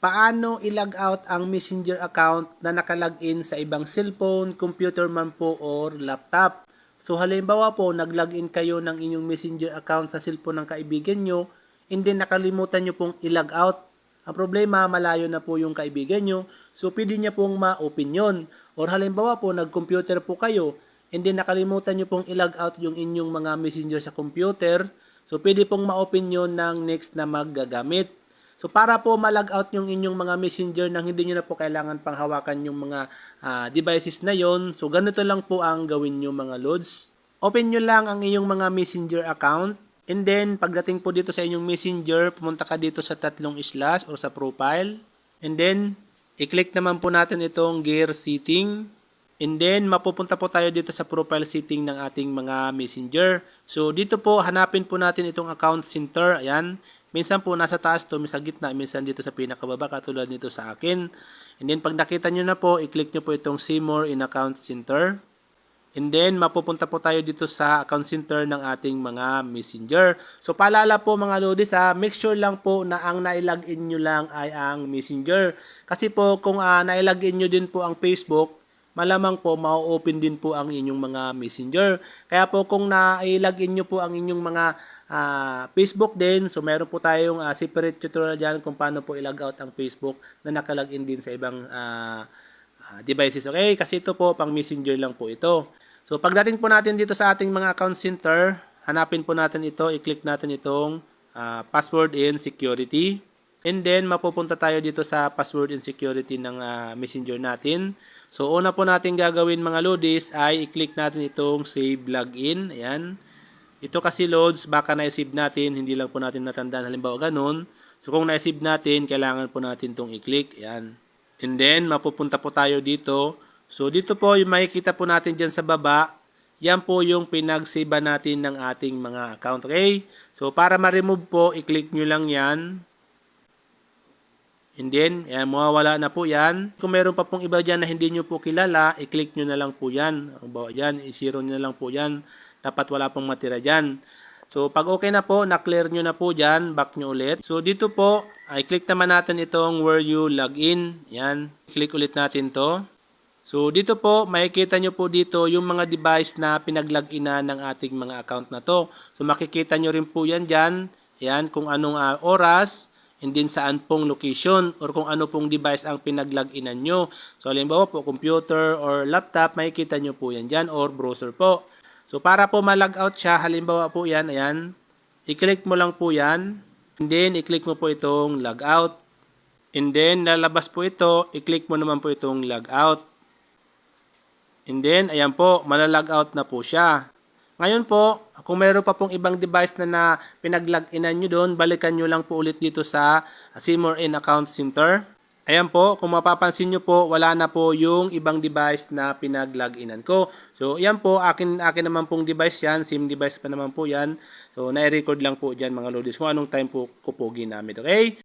paano i-log out ang messenger account na nakalagin sa ibang cellphone, computer man po or laptop. So halimbawa po, nag-login kayo ng inyong messenger account sa cellphone ng kaibigan nyo, and then nakalimutan nyo pong i-log out. Ang problema, malayo na po yung kaibigan nyo, so pwede niya pong ma-open yun. Or halimbawa po, nag-computer po kayo, and then nakalimutan nyo pong i-log out yung inyong mga messenger sa computer, so pwede pong ma-open yun ng next na maggagamit. So para po ma-log out yung inyong mga messenger nang hindi nyo na po kailangan pang hawakan yung mga ah, devices na yon. So ganito lang po ang gawin nyo mga loads. Open nyo lang ang iyong mga messenger account. And then pagdating po dito sa inyong messenger, pumunta ka dito sa tatlong slash or sa profile. And then i-click naman po natin itong gear setting. And then, mapupunta po tayo dito sa profile setting ng ating mga messenger. So, dito po, hanapin po natin itong account center. Ayan. Minsan po nasa taas to, minsan gitna, minsan dito sa pinakababa, katulad nito sa akin. And then, pag nakita nyo na po, i-click nyo po itong see more in account center. And then, mapupunta po tayo dito sa account center ng ating mga messenger. So, paalala po mga lodis ha, make sure lang po na ang nailagin nyo lang ay ang messenger. Kasi po, kung uh, nailagin nyo din po ang Facebook, malamang po ma-open din po ang inyong mga messenger. Kaya po kung na-login nyo po ang inyong mga ah, Facebook din, so meron po tayong ah, separate tutorial dyan kung paano po i-log out ang Facebook na nakalagin din sa ibang ah, devices. Okay? Kasi ito po, pang messenger lang po ito. So pagdating po natin dito sa ating mga account center, hanapin po natin ito, i-click natin itong ah, password and security. And then, mapupunta tayo dito sa password and security ng ah, messenger natin. So, una po natin gagawin mga loadis ay i-click natin itong save login. Ayan. Ito kasi loads, baka na-save natin, hindi lang po natin natandaan halimbawa ganun. So, kung na-save natin, kailangan po natin itong i-click. Ayan. And then, mapupunta po tayo dito. So, dito po, yung makikita po natin dyan sa baba, yan po yung pinag-save natin ng ating mga account. Okay? So, para ma-remove po, i-click nyo lang yan. And then, yan, mawawala na po yan. Kung meron pa pong iba dyan na hindi nyo po kilala, i-click nyo na lang po yan. Bawa dyan, i-zero nyo na lang po yan. Dapat wala pong matira dyan. So, pag okay na po, na-clear nyo na po dyan, back nyo ulit. So, dito po, ay click naman natin itong where you log in. Yan, click ulit natin to. So, dito po, makikita nyo po dito yung mga device na pinag-logina ng ating mga account na to. So, makikita nyo rin po yan dyan. Yan, kung anong ah, oras, and then saan pong location or kung ano pong device ang pinag-loginan nyo. So, halimbawa po, computer or laptop, makikita nyo po yan dyan or browser po. So, para po ma-log out siya, halimbawa po yan, ayan, i-click mo lang po yan, and then i-click mo po itong log out. And then, lalabas po ito, i-click mo naman po itong log out. And then, ayan po, malalog out na po siya. Ngayon po, kung meron pa pong ibang device na, na pinag-loginan nyo doon, balikan nyo lang po ulit dito sa Seymour in Account Center. Ayan po, kung mapapansin nyo po, wala na po yung ibang device na pinag-loginan ko. So, yan po, akin, akin naman pong device yan, SIM device pa naman po yan. So, nai-record lang po dyan mga lodis kung anong time po ko po ginamit. Okay?